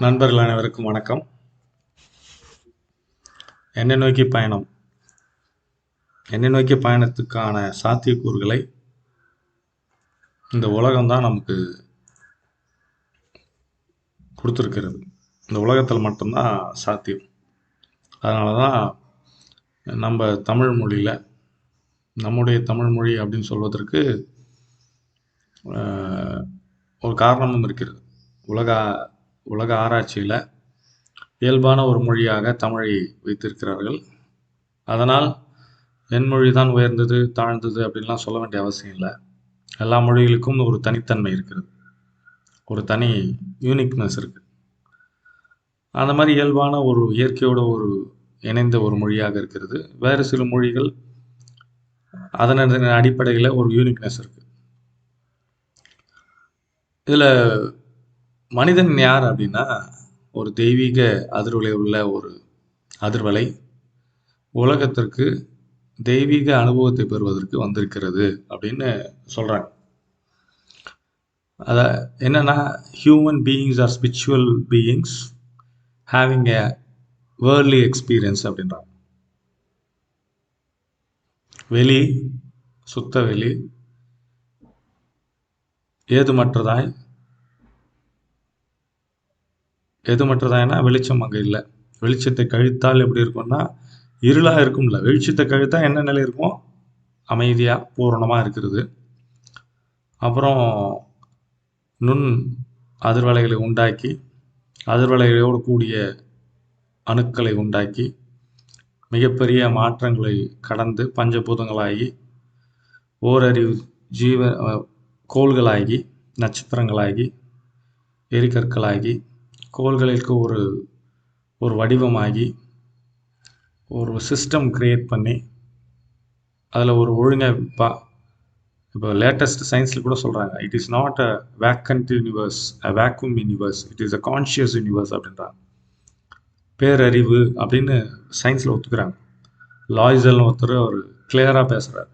நண்பர்கள் அனைவருக்கும் வணக்கம். என்னை நோக்கி பயணம். என்னை நோக்கி பயணத்துக்கான சாத்தியக்கூறுகளை இந்த உலகம்தான் நமக்கு கொடுத்துருக்கிறது. இந்த உலகத்தில் மட்டும்தான் சாத்தியம். அதனால தான் நம்ம தமிழ் மொழியில் நம்முடைய தமிழ் மொழி அப்படின்னு சொல்வதற்கு ஒரு காரணமும் இருக்கிறது. உலக உலக ஆராய்ச்சியில் இயல்பான ஒரு மொழியாக தமிழை வைத்திருக்கிறார்கள். அதனால் என் மொழி தான் உயர்ந்தது தாழ்ந்தது அப்படின்லாம் சொல்ல வேண்டிய அவசியம் இல்லை. எல்லா மொழிகளுக்கும் ஒரு தனித்தன்மை இருக்கிறது. ஒரு தனி யூனிக்னஸ் இருக்குது அந்த மாதிரி இயல்பான ஒரு இயற்கையோட ஒரு இணைந்த ஒரு மொழியாக இருக்கிறது. வேறு சில மொழிகள் அதன் அடிப்படையில் ஒரு யூனிக்னஸ் இருக்குது இதில் மனிதன் யார் அப்படின்னா ஒரு தெய்வீக அதிர்வலை உள்ள ஒரு அதிர்வலை உலகத்திற்கு தெய்வீக அனுபவத்தை பெறுவதற்கு வந்திருக்கிறது அப்படின்னு சொல்கிறாங்க அத என்னன்னா human beings are spiritual beings having a வேர்லி experience அப்படின்றாங்க. வெளி சுத்த வெளி ஏதுமற்றதாய் எதுமற்றதாய்னா வெளிச்சம் அங்கே இல்லை. வெளிச்சத்தை கழித்தால் எப்படி இருக்கும்னா இருளாக இருக்கும்ல. வெளிச்சத்தை கழித்தா என்ன நிலை இருக்கும்? அமைதியாக பூரணமாக இருக்கிறது. அப்புறம் நுண் அதிர்வலைகளை உண்டாக்கி அதிர்வலைகளோடு கூடிய அணுக்களை உண்டாக்கி மிகப்பெரிய மாற்றங்களை கடந்து பஞ்சபூதங்களாகி ஓரறிவு ஜீவ கோள்களாகி நட்சத்திரங்களாகி எரிகற்களாகி கோள்களுக்கு ஒரு ஒரு வடிவமாகி ஒரு சிஸ்டம் க்ரியேட் பண்ணி அதில் ஒரு ஒழுங்கை பா இப்போ லேட்டஸ்ட் சயின்ஸில் கூட சொல்கிறாங்க it is not a vacant universe a vacuum universe it is a conscious universe அப்படின்றாங்க. பேரறிவு அப்படின்னு சயின்ஸில் ஒத்துக்கிறாங்க. லாய்சல்னு ஒருத்தர் அவர் கிளியராக பேசுகிறார்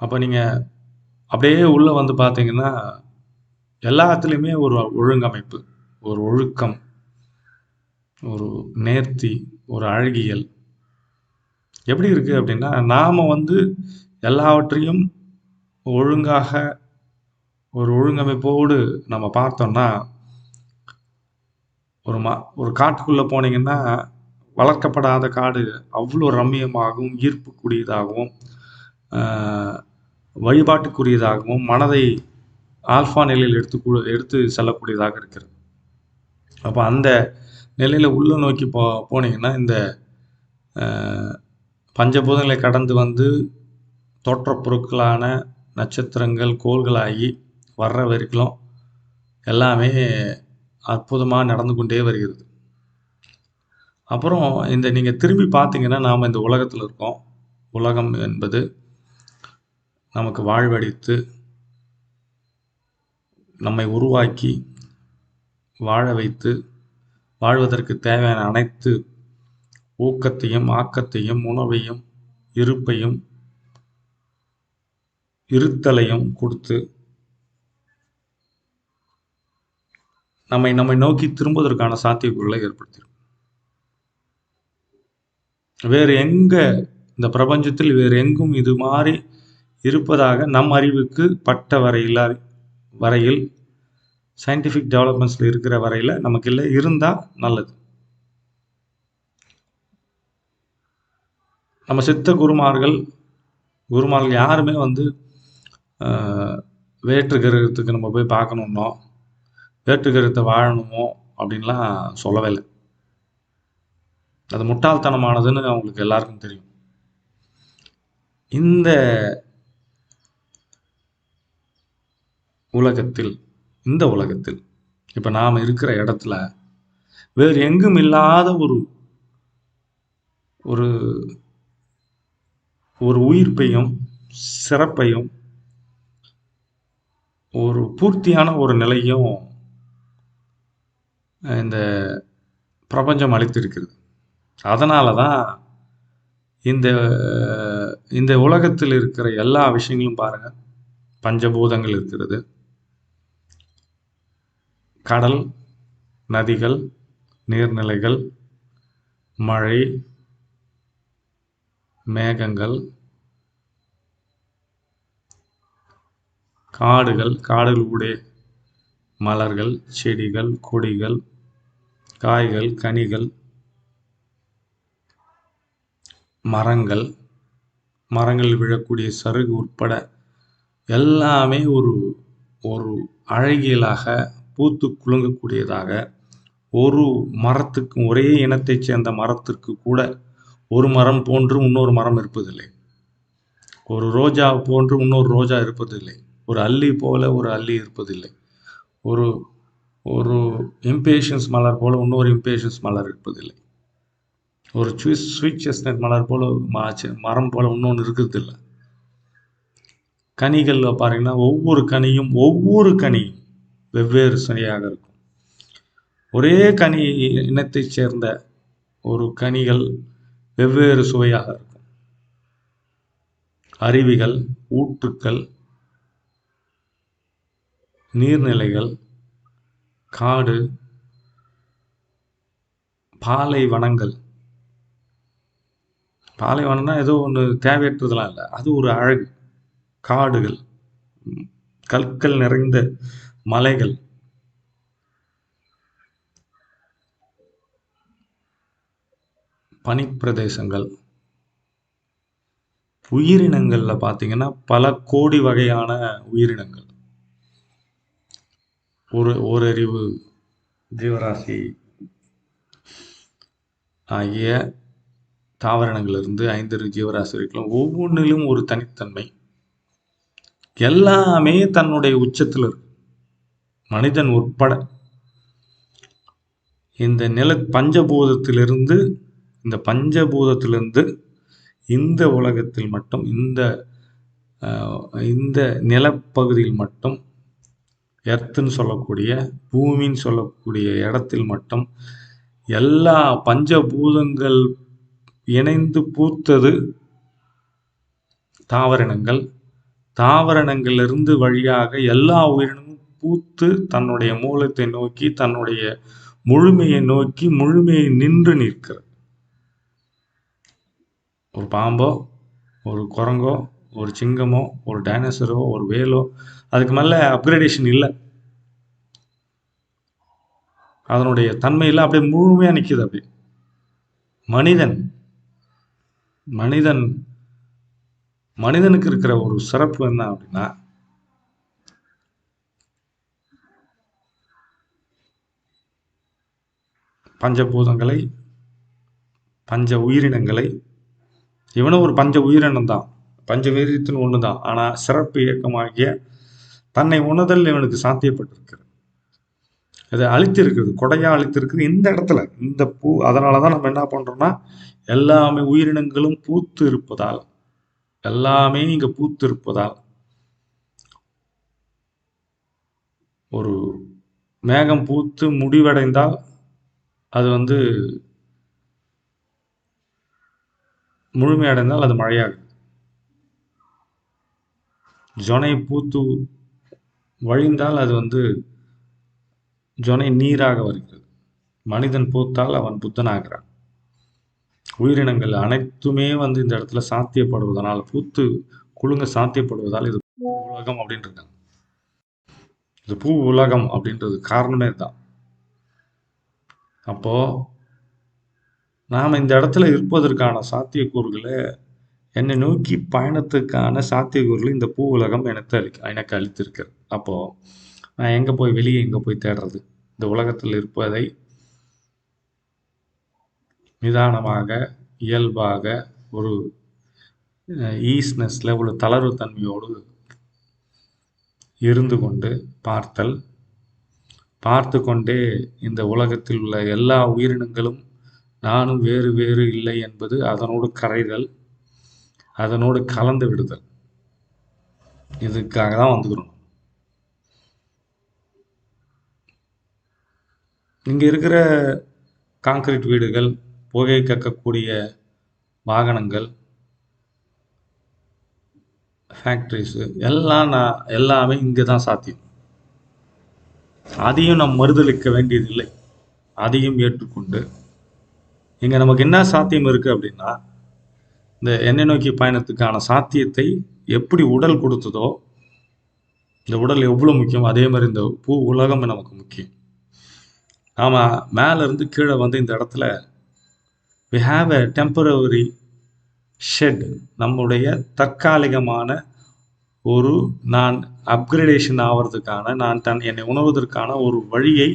அப்போ நீங்கள் அப்படியே உள்ளே வந்து பார்த்தீங்கன்னா எல்லாத்துலேயுமே ஒரு ஒழுங்கமைப்பு ஒரு ஒழுக்கம் ஒரு நேர்த்தி ஒரு அழகியல். எப்படி இருக்குது அப்படின்னா நாம் வந்து எல்லாவற்றையும் ஒழுங்காக ஒரு ஒழுங்கமைப்போடு நம்ம பார்த்தோம்னா ஒரு மா ஒரு காட்டுக்குள்ளே போனீங்கன்னா வளர்க்கப்படாத காடு அவ்வளோ ரம்மியமாகவும் ஈர்ப்புக்குரியதாகவும் வழிபாட்டுக்குரியதாகவும் மனதை ஆல்ஃபா நிலையில் எடுத்து கூ- எடுத்து செல்லக்கூடியதாக இருக்கிறது. அப்போ அந்த நிலையில் உள்ள நோக்கி போ போனீங்கன்னா இந்த பஞ்சபூதங்களை கடந்து வந்து தோற்றப் பொருட்களான நட்சத்திரங்கள் கோள்களாகி வர்ற வரைக்கும் எல்லாமே அற்புதமாக நடந்து கொண்டே வருகிறது. அப்புறம் இந்த நீங்கள் திரும்பி பார்த்தீங்கன்னா நாம் இந்த உலகத்தில் இருக்கோம். உலகம் என்பது நமக்கு வாழ்வடித்து நம்மை உருவாக்கி வாழ வைத்து வாழ்வதற்கு தேவையான அனைத்து ஊக்கத்தையும் ஆக்கத்தையும் உணவையும் இருப்பையும் இருத்தலையும் கொடுத்து நம்மை நம்மை நோக்கி திரும்புவதற்கான சாத்தியக்கூறுகளை ஏற்படுத்தியிருக்கும் வேறு எங்க இந்த பிரபஞ்சத்தில் வேறு எங்கும் இது மாதிரி இருப்பதாக நம் அறிவுக்கு பட்ட வரையில் வரையில் சயின்டிஃபிக் டெவலப்மெண்ட்ஸில் இருக்கிற வரையில் நமக்கு இல்லை இருந்தால் நல்லது. நம்ம சித்த குருமார்கள் குருமார்கள் யாருமே வந்து வேற்று கிரகத்துக்கு நம்ம போய் பார்க்கணுன்னோ வேற்று கிரகத்தை வாழணுமோ அப்படின்லாம் சொல்லவே இல்லை. அது முட்டாள்தனமானதுன்னு அவங்களுக்கு எல்லாருக்கும் தெரியும். இந்த உலகத்தில் இந்த உலகத்தில் இப்போ நாம் இருக்கிற இடத்துல வேறு எங்கும் இல்லாத ஒரு ஒரு ஒரு உயிர்ப்பையும் சிறப்பையும் ஒரு பூர்த்தியான ஒரு நிலையும் இந்த பிரபஞ்சம் அளித்திருக்கிறது. அதனால தான் இந்த இந்த உலகத்தில் இருக்கிற எல்லா விஷயங்களும் பாருங்க பஞ்சபூதங்கள் இருக்கிறது. கடல் நதிகள் நீர்நிலைகள் மழை மேகங்கள் காடுகள் காடுகளுடைய மலர்கள் செடிகள் கொடிகள் காய்கள் கனிகள் மரங்கள் மரங்கள் விழக்கூடிய சருகு உட்பட எல்லாமே ஒரு ஒரு அழகியலாக பூத்து குலுங்கக்கூடியதாக ஒரு மரத்துக்கு ஒரே இனத்தைச் சேர்ந்த மரத்திற்கு கூட ஒரு மரம் போன்று இன்னொரு மரம் இருப்பதில்லை. ஒரு ரோஜா போன்று இன்னொரு ரோஜா இருப்பதில்லை. ஒரு அல்லி போல ஒரு அல்லி இருப்பதில்லை. ஒரு ஒரு இம்பேஷன்ஸ் மலர் போல இன்னொரு இம்பேஷன்ஸ் மலர் இருப்பதில்லை. ஒரு ஸ்வீட் ஸ்வீட் செஸ்னட் மலர் போல மரம் போல இன்னொன்று இருக்கிறதில்ல. கனிகளில் பாருங்கன்னா ஒவ்வொரு கனியும் ஒவ்வொரு கனியும் வெவ்வேறு சுவையாக இருக்கும். ஒரே கனி இனத்தைச் சேர்ந்த ஒரு கனிகள் வெவ்வேறு சுவையாக இருக்கும். அருவிகள் ஊற்றுக்கள் நீர்நிலைகள் காடு பாலைவனங்கள் பாலைவனம்னா ஏதோ ஒன்று தேவையற்றதெல்லாம் இல்லை. அது ஒரு அழகு. காடுகள் கற்கள் நிறைந்த மலைகள். பனிப்பிரதேசங்கள். உயிரினங்களில் பார்த்தீங்கன்னா பல கோடி வகையான உயிரினங்கள். ஒரு ஓரறிவு ஜீவராசி ஆகிய தாவரங்களிலிருந்து ஐந்தறிவு ஜீவராசி வரைக்கும் ஒவ்வொன்றிலும் ஒரு தனித்தன்மை. எல்லாமே தன்னுடைய உச்சத்தில் இருக்கு மனிதன் உட்பட. இந்த நில பஞ்சபூதத்திலிருந்து இந்த பஞ்சபூதத்திலிருந்து இந்த உலகத்தில் மட்டும் இந்த இந்த நிலப்பகுதியில் மட்டும் எர்த்துன்னு சொல்லக்கூடிய பூமின்னு சொல்லக்கூடிய இடத்தில் மட்டும் எல்லா பஞ்சபூதங்கள் இணைந்து பூத்தது தாவரினங்கள் தாவரணங்களிலிருந்து வழியாக எல்லா உயிரினமும் பூத்து தன்னுடைய மூலத்தை நோக்கி தன்னுடைய முழுமையை நோக்கி முழுமையை நின்று நிற்கிறது. ஒரு பாம்போ ஒரு குரங்கோ ஒரு சிங்கமோ ஒரு டைனோசரோ ஒரு வேலோ அதுக்கு மேலே அப்கிரேடேஷன் இல்லை. அதனுடைய தன்மையில் அப்படியே முழுமையாக நிற்கிது அப்படியே. மனிதன் மனிதன் மனிதனுக்கு இருக்கிற ஒரு சிறப்பு என்ன அப்படின்னா பஞ்சபூதங்களை பஞ்ச உயிரினங்களை. இவனும் ஒரு பஞ்ச உயிரினம் தான். பஞ்ச உயிரினத்தின் ஒன்று தான். ஆனால் சிறப்பு இயக்கமாகிய தன்னை உணர்தல் இவனுக்கு சாத்தியப்பட்டிருக்கிறது. இதை அழித்திருக்கிறது கொடையாக அழித்திருக்குது இந்த இடத்துல இந்த பூ அதனால தான் நம்ம என்ன பண்ணுறோம்னா எல்லாமே உயிரினங்களும் பூத்து இருப்பதால் எல்லாமே இங்கே பூத்து இருப்பதால் ஒரு மேகம் பூத்து முடிவடைந்தால் அது வந்து முழுமையடைந்தால் அது மழையாகும். ஜொனை பூத்து வழிந்தால் அது வந்து ஜொனை நீராக வருகிறது. மனிதன் பூத்தால் அவன் புத்தனாகிறான். உயிரினங்கள் அனைத்துமே வந்து இந்த இடத்துல சாத்தியப்படுவதனால் பூத்து குலுங்க சாத்தியப்படுவதால் இது பூ உலகம் அப்படின்னு இருக்காங்க இது பூ உலகம் அப்படின்றது காரணமே தான் அப்போ நாம் இந்த இடத்துல இருப்பதற்கான சாத்தியக்கூறுகளை என்னை நோக்கி பயணத்துக்கான சாத்தியக்கூறுகளை இந்த பூ உலகம் எனக்கு அளி எனக்கு அளித்திருக்கிறது. அப்போது நான் எங்கே போய் வெளியே எங்கே போய் தேடுறது? இந்த உலகத்தில் இருப்பதை நிதானமாக இயல்பாக ஒரு ஈஸ்னஸில் ஒரு தளர்வு தன்மையோடு இருந்து கொண்டு பார்த்தல் பார்த்து கொண்டே இந்த உலகத்தில் உள்ள எல்லா உயிரினங்களும் நானும் வேறு வேறு இல்லை என்பது அதனோடு கரைதல் அதனோடு கலந்து விடுதல். இதுக்காக தான் வந்துக்கிறோம் இங்கே இருக்கிற காங்கிரீட் வீடுகள் புகை கக்கக்கூடிய வாகனங்கள் ஃபேக்ட்ரிஸு எல்லாம் நான் எல்லாமே இங்கே தான் சாத்தியம். அதையும் நாம் மறுதளிக்க வேண்டியதில்லை. அதையும் ஏற்றுக்கொண்டு. இங்கே நமக்கு என்ன சாத்தியம் இருக்குது அப்படின்னா இந்த எண்ணெய் நோக்கி பயணத்துக்கான சாத்தியத்தை எப்படி உடல் கொடுத்ததோ இந்த உடல் எவ்வளோ முக்கியம் அதே மாதிரி இந்த பூ உலகம் நமக்கு முக்கியம். நாம் மேலேருந்து கீழே வந்து இந்த இடத்துல we have a temporary shed நம்முடைய தற்காலிகமான ஒரு நான் அப்கிரேடேஷன் ஆகிறதுக்கான நான் தன் என்னை உணர்வதற்கான ஒரு வழியை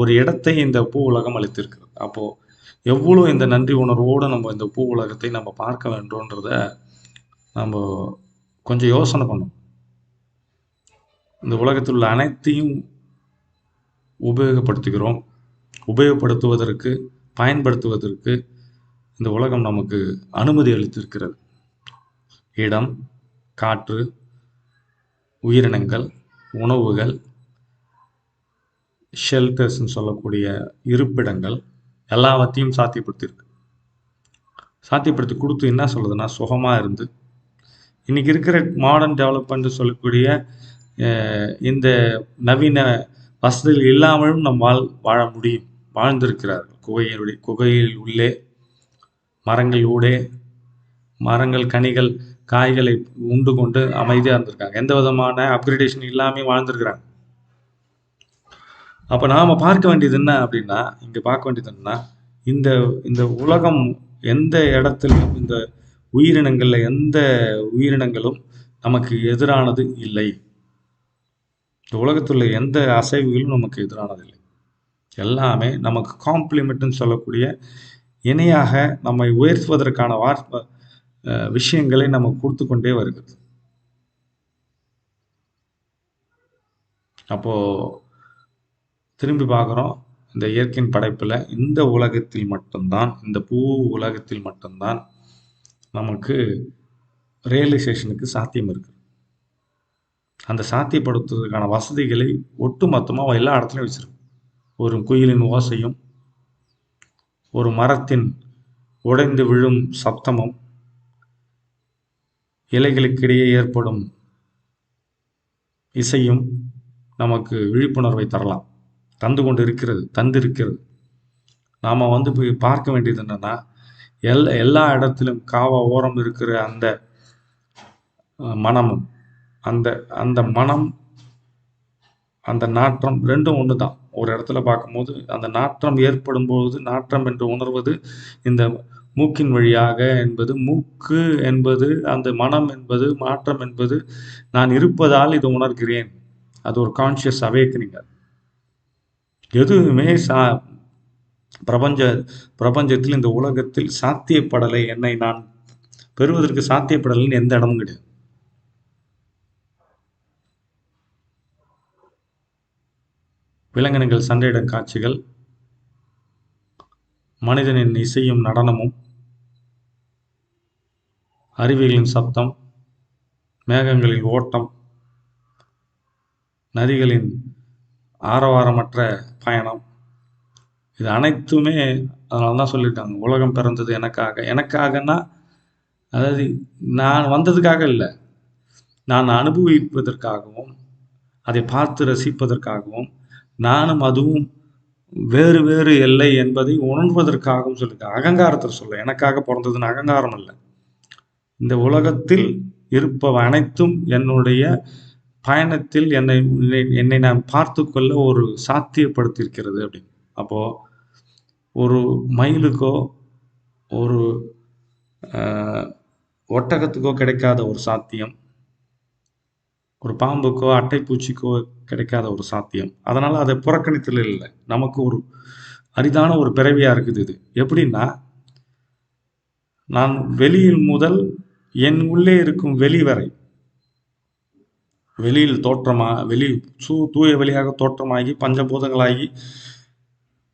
ஒரு இடத்தை இந்த பூ உலகம் அளித்திருக்கிறது. அப்போது எவ்வளோ இந்த நன்றி உணர்வோடு நம்ம இந்த பூ உலகத்தை நம்ம பார்க்க வேண்டும்ன்றத நம்ம கொஞ்சம் யோசனை பண்ணோம் இந்த உலகத்தில் உள்ள அனைத்தையும் உபயோகப்படுத்துகிறோம். உபயோகப்படுத்துவதற்கு பயன்படுத்துவதற்கு இந்த உலகம் நமக்கு அனுமதி அளித்திருக்கிறது. இடம் காற்று உயிரினங்கள் உணவுகள் ஷெல்டர்ஸ்ன்னு சொல்லக்கூடிய இருப்பிடங்கள் எல்லாவற்றையும் சாத்தியப்படுத்தியிருக்கு. சாத்தியப்படுத்தி கொடுத்து என்ன சொல்லுதுன்னா சுகமாக இருந்து இன்றைக்கி இருக்கிற மாடர்ன் டெவலப்மெண்ட் சொல்லக்கூடிய இந்த நவீன வசதிகள் இல்லாமலும் நம்மால் வாழ முடியும். வாழ்ந்திருக்கிறார்கள். குகையினுடைய குகையில் உள்ளே மரங்கள் ஊடே மரங்கள் கனிகள் காய்களை உண்டு கொண்டு அமைதியாக இருந்திருக்காங்க. எந்த விதமான அப்கிரேடேஷன் இல்லாமல் வாழ்ந்திருக்கிறாங்க. அப்போ நாம் பார்க்க வேண்டியது என்ன அப்படின்னா இங்கே பார்க்க வேண்டியது என்னன்னா இந்த இந்த உலகம் எந்த இடத்துலையும் இந்த உயிரினங்களில் எந்த உயிரினங்களும் நமக்கு எதிரானது இல்லை. இந்த உலகத்தில் எந்த அசைவுகளும் நமக்கு எதிரானது இல்லை. எல்லாமே நமக்கு காம்ப்ளிமெண்ட்னு சொல்லக்கூடிய இணையாக நம்மை உயர்த்துவதற்கான வார் விஷயங்களை நம்ம கொடுத்து கொண்டே வருகிறது. அப்போது திரும்பி பார்க்குறோம். இந்த இயற்கையின் படைப்பில் இந்த உலகத்தில் மட்டும்தான் இந்த பூ உலகத்தில் மட்டும்தான் நமக்கு ரியலைசேஷனுக்கு சாத்தியம் இருக்குது. அந்த சாத்தியப்படுத்துவதற்கான வசதிகளை ஒட்டு மொத்தமாக எல்லா இடத்துலையும் வச்சுருக்கு ஒரு குயிலின் ஓசையும் ஒரு மரத்தின் உடைந்து விழும் சப்தமும் இலைகளுக்கிடையே ஏற்படும் இசையும் நமக்கு விழிப்புணர்வை தரலாம். தந்து கொண்டு இருக்கிறது தந்திருக்கிறது. நாம் வந்து போய் பார்க்க வேண்டியது என்னென்னா எல் எல்லா இடத்திலும் காவ ஓரம் இருக்கிற அந்த மனமும் அந்த அந்த மனம் அந்த நாற்றம் ரெண்டும் ஒன்று தான் ஒரு இடத்துல பார்க்கும்போது அந்த நாற்றம் ஏற்படும் நாற்றம் என்று உணர்வது இந்த மூக்கின் வழியாக என்பது மூக்கு என்பது அந்த மனம் என்பது மாற்றம் என்பது நான் இருப்பதால் இதை உணர்கிறேன். அது ஒரு கான்ஷியஸ் அவேக்கனிங் எதுவுமே சா பிரபஞ்ச பிரபஞ்சத்தில் இந்த உலகத்தில் சாத்தியப்படலை என்னை நான் பெறுவதற்கு சாத்தியப்படலைன்னு எந்த இடமும் கிடையாது. விலங்கினங்கள் சண்டையிடும் காட்சிகள் மனிதனின் இசையும் நடனமும் அருவிகளின் சப்தம் மேகங்களின் ஓட்டம் நதிகளின் ஆரவாரமற்ற பயணம். இது அனைத்துமே அதனால தான் சொல்லியிருக்காங்க உலகம் பிறந்தது எனக்காக. எனக்காகன்னா அதாவது நான் வந்ததுக்காக இல்லை. நான் அனுபவிப்பதற்காகவும் அதை பார்த்து ரசிப்பதற்காகவும் நானும் அதுவும் வேறு வேறு எல்லை என்பதை உணர்வதற்காகவும் சொல்லியிருக்காங்க அகங்காரத்தில் சொல்ல எனக்காக பிறந்ததுன்னு அகங்காரம் இல்லை. இந்த உலகத்தில் இருப்பவை அனைத்தும் என்னுடைய பயணத்தில் என்னை என்னை நான் பார்த்து கொள்ள ஒரு சாத்தியப்படுத்தியிருக்கிறது அப்படின்னு. அப்போது ஒரு மயிலுக்கோ ஒரு ஒட்டகத்துக்கோ கிடைக்காத ஒரு சாத்தியம் ஒரு பாம்புக்கோ அட்டைப்பூச்சிக்கோ கிடைக்காத ஒரு சாத்தியம் அதனால் அதை புறக்கணித்தல் இல்லை. நமக்கு ஒரு அரிதான ஒரு பிறவியாக இருக்குது இது. எப்படின்னா நான் வெளியில் முதல் என் உள்ளே இருக்கும் வெளிவரை வெளியில் தோற்றமா வெளி சூ தூய வெளியாக தோற்றமாகி பஞ்சபூதங்களாகி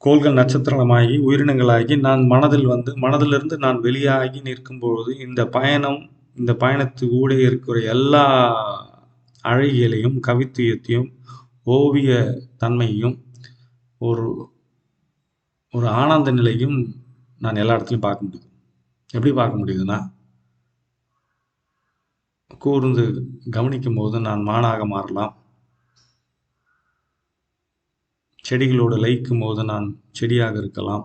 கோள்கள் நட்சத்திரமாகி உயிரினங்களாகி நான் மனதில் வந்து மனதிலிருந்து நான் வெளியாகி நிற்கும்பொழுது இந்த பயணம் இந்த பயணத்து ஊடே இருக்கிற எல்லா அழகியலையும் கவித்துவத்தையும் ஓவிய தன்மையும் ஒரு ஒரு ஆனந்த நிலையும் நான் எல்லா இடத்துலையும் பார்க்க முடியுது எப்படி பார்க்க முடியுதுன்னா கூர்ந்து கவனிக்கும் போது நான் மானாக மாறலாம். செடிகளோடு லயிக்கும் போது நான் செடியாக இருக்கலாம்.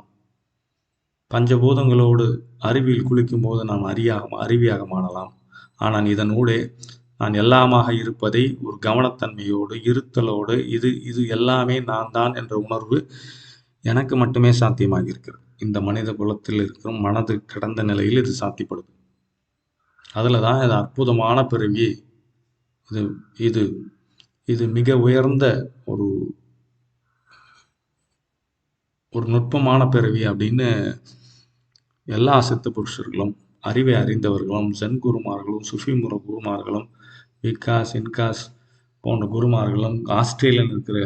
பஞ்சபூதங்களோடு அருவியில் குளிக்கும் போது நான் அரியாக அருவியாக மாறலாம். ஆனால் இதனூடே நான் எல்லாமாக இருப்பதை ஒரு கவனத்தன்மையோடு இருத்தலோடு இது இது எல்லாமே நான் தான் என்ற உணர்வு எனக்கு மட்டுமே சாத்தியமாக இருக்கிறது. இந்த மனித குலத்தில் இருக்கும் மனது கிடந்த நிலையில் இது சாத்தியப்படுது. அதில் தான் இது அற்புதமான பிறவி. இது இது இது மிக உயர்ந்த ஒரு ஒரு நுட்பமான பிறவி அப்படின்னு எல்லா சித்த புருஷர்களும் அறிவை அறிந்தவர்களும் ஜென் குருமார்களும் சுஃபி முற குருமார்களும் விகாஸ் இன்காஸ் போன்ற குருமார்களும் ஆஸ்திரேலியன் இருக்கிற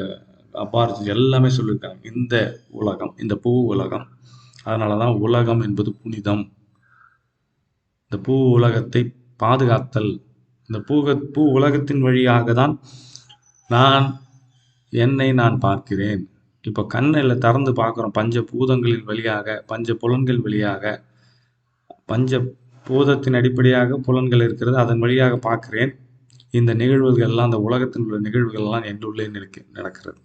அபார்ஜி எல்லாமே சொல்லியிருக்காங்க. இந்த உலகம் இந்த பூ உலகம். அதனால தான் உலகம் என்பது புனிதம். இந்த பூ உலகத்தை பாதுகாத்தல். இந்த பூக பூ உலகத்தின் வழியாக தான் நான் என்னை நான் பார்க்கிறேன். இப்போ கண்ணில் திறந்து பார்க்குறோம். பஞ்ச பூதங்களின் வழியாக பஞ்ச புலன்கள் வழியாக. பஞ்ச பூதத்தின் அடிப்படையாக புலன்கள் இருக்கிறது. அதன் வழியாக பார்க்கிறேன். இந்த நிகழ்வுகள் எல்லாம் அந்த உலகத்தில் உள்ள நிகழ்வுகள்லாம் என்னுள்ளே நினைக்க நடக்கிறது.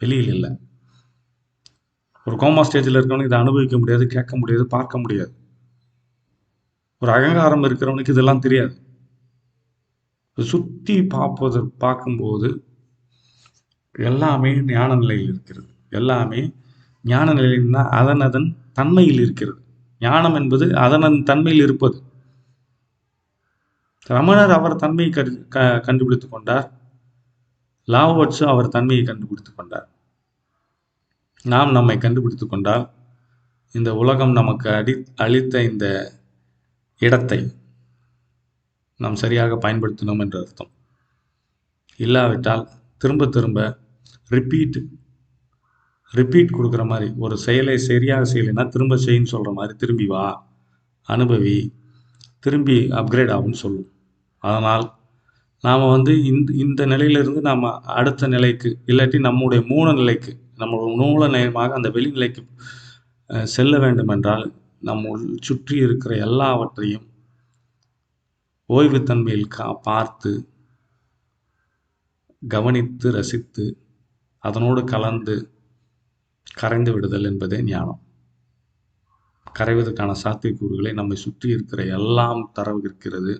வெளியில் இல்லை. ஒரு கோமா ஸ்டேஜில் இருக்கவனுக்கு இதை அனுபவிக்க முடியாது கேட்க முடியாது பார்க்க முடியாது. ஒரு அகங்காரம் இருக்கிறவனுக்கு இதெல்லாம் தெரியாது. சுற்றி பார்ப்பது பார்க்கும்போது எல்லாமே ஞான நிலையில் இருக்கிறது. எல்லாமே ஞான நிலைன்னா அதன் அதன் தன்மையில் இருக்கிறது. ஞானம் என்பது அதன் தன்மையில் இருப்பது. ரமணர் அவர் தன்மையை கரு க கண்டுபிடித்து கொண்டார். லாவட்ஸு அவர் தன்மையை கண்டுபிடித்து கொண்டார். நாம் நம்மை கண்டுபிடித்து கொண்டால் இந்த உலகம் நமக்கு அடி அளித்த இந்த இடத்தை நாம் சரியாக பயன்படுத்தினோம் என்று அர்த்தம். இல்லாவிட்டால் திரும்ப திரும்ப ரிப்பீட் ரிப்பீட் கொடுக்குற மாதிரி ஒரு செயலை சரியாக செய்யலைன்னா திரும்ப செய்யின்னு சொல்கிற மாதிரி திரும்பி வா அனுபவி திரும்பி அப்கிரேட் ஆகும்னு சொல்லும். அதனால் நாம் வந்து இந்த இந்த நிலையிலிருந்து நாம் அடுத்த நிலைக்கு இல்லாட்டி நம்முடைய மூல நிலைக்கு நம்மளோட மூல நிலையமாக அந்த வெளிநிலைக்கு செல்ல வேண்டும் என்றால் நம் உள் சுற்றி இருக்கிற எல்லாவற்றையும் ஓய்வுத்தன்மையில் கா பார்த்து கவனித்து ரசித்து அதனோடு கலந்து கரைந்து விடுதல் என்பதே ஞானம். கரைவதற்கான சாத்தியக்கூறுகளை நம்மை சுற்றி இருக்கிற எல்லாம் தரவு இருக்கிறது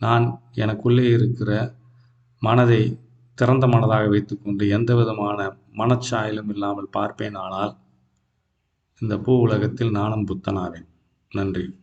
நான் எனக்குள்ளே இருக்கிற மனதை திறந்த மனதாக வைத்துக்கொண்டு எந்த விதமான மனச்சாயலும் இல்லாமல் பார்ப்பேனானால் இந்த பூ உலகத்தில் நானும் புத்தனாவேன். நன்றி.